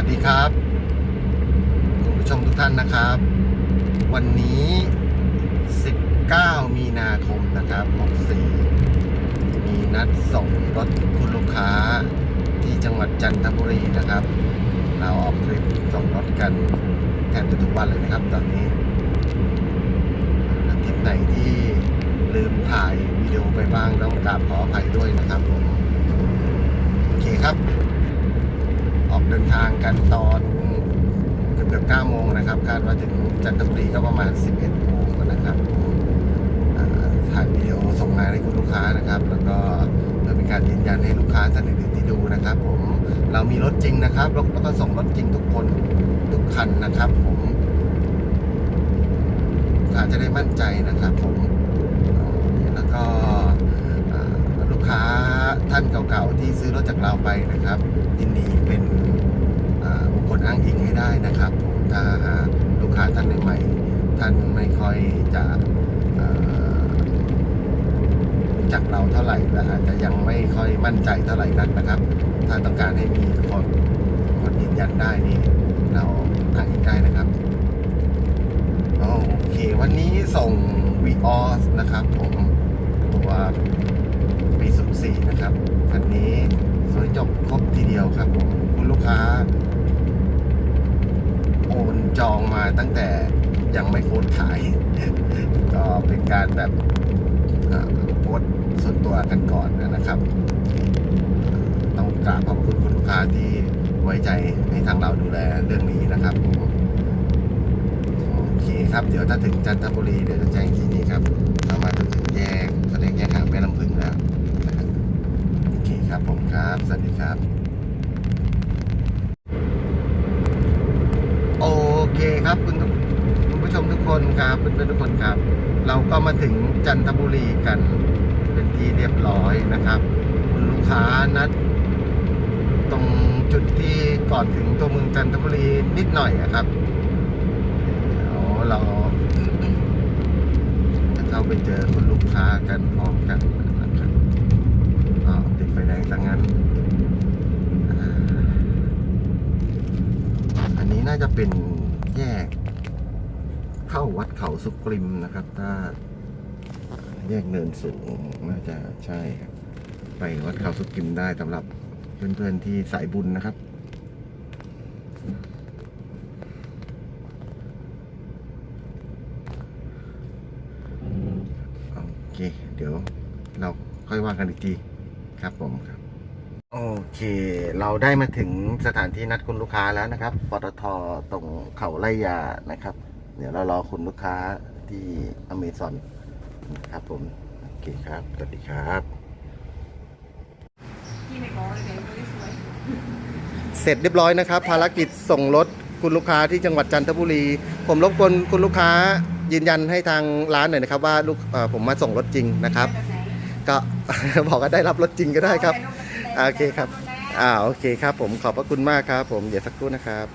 วัสดีครับคุณผู้ชมทุกท่านนะครับ วันนี้ 19 มีนาคมนะครับ64มีนัดส่งรถคุณลูกค้าที่จังหวัดจันทบุรีนะครับ เราออกทริปส่งรถกันแทบจะทุกวันเลยนะครับ ตอนนี้ทริปไหนที่ลืมถ่ายวิดีโอไปบ้างต้องกราบขออภัยด้วยนะครับผมโอเคครับ เดินทางกันตอนเกือบเกือบ9โมงนะครับ คาดว่าถึงจันทบุรีก็ประมาณ 11โมงนะครับถ่ายวิดีโอส่งงานให้คุณลูกค้านะครับ แล้วก็เพื่อเป็นการยืนยันให้ลูกค้าท่านอื่นๆที่ดูนะครับ ผมเรามีรถจริงนะครับแล้วก็ส่งรถจริงทุกคนทุกคันนะครับผมลูกค้าจะได้มั่นใจนะครับ ผมแล้วก็ลูกค้าท่านเก่าๆที่ซื้อรถจากเราไปนะครับยินดี เป็นอ่าบุคคลอ้างอิงให้ได้นะครับผมถ้าลูกค้าท่านใหม่ท่านไม่ค่อยจะรู้จักเราเท่าไหร่และอาจจะยังไม่ค่อยมั่นใจเท่าไหร่นักนะครับ ถ้าต้องการให้มีคนคนยืนยันได้นี่เราอ้างอิงได้นะครับโอเค วันนี้ส่ง v ีออสนะครับ ผมตัวปี04นะครับคันนี้สวยจบครบทีเดียวครับผมคุณลูกค้า จองมาตั้งแต่ยังไม่โพสขาย ก็เป็นการแบบโพสส่วนตัวกันก่อนนะครับ ต้องกราบขอบคุณคุณลูกค้าที่ไว้ใจให้ทางเราดูแลเรื่องนี้นะครับโอเคครับ เดี๋ยวถ้าถึงจันทบุรีเดี๋ยวจะแจ้งที่นี่ครับเรามาถึงแยกแสดงแยกหางแม่ลำพึงแล้วนะครับ โอเคครับผมครับ สวัสดีครับ โอเครับคุณคุณผู้ชมทุกคนครับเพื่อนๆทุกคนครับ เราก็มาถึงจันทบุรีกันเป็นที่เรียบร้อยนะครับคุณลูกค้านัด ตรงจุดที่ก่อนถึงตัวเมืองจันทบุรีนิดหน่อยนะครับเดี๋ยวเราจะเข้าไปเจอคุณลูกค้ากันพร้อมกันนะครับอ้าวติดไฟแดงซะงั้นอันนี้น่าจะเป็น แยก เข้าวัดเขาสุกริมนะครับ ถ้าแยกเนินสูงน่าจะใช่ครับ ไปวัดเขาสุกริมได้สำหรับเพื่อนๆที่สายบุญนะครับโอเค เดี๋ยวเราค่อยว่ากันอีกทีครับผมครับ โอเค เราได้มาถึงสถานที่นัดคุณลูกค้าแล้วนะครับ ปตทตรงเขาไล่ยานะครับ เดี๋ยวเรารอคุณลูกค้าที่อเมซอนนะครับผม โอเคครับ สวัสดีครับพี่ไม่บอกเลยเดี๋ยวไม่ได้สวยเสร็จเรียบร้อยนะครับ ภารกิจส่งรถคุณลูกค้าที่จังหวัดจันทบุรี ผมรบกวนคุณลูกค้ายืนยันให้ทางร้านหน่อยนะครับ ว่าลูกเอ่อผมมาส่งรถจริงนะครับแบบไหนก็ บอกว่าได้รับรถจริงก็ได้ครับเอาปอ่า โอเคครับ อ่าโอเคครับผมขอบพระคุณมากครับ ผมเดี๋ยวสักครู่นะครับ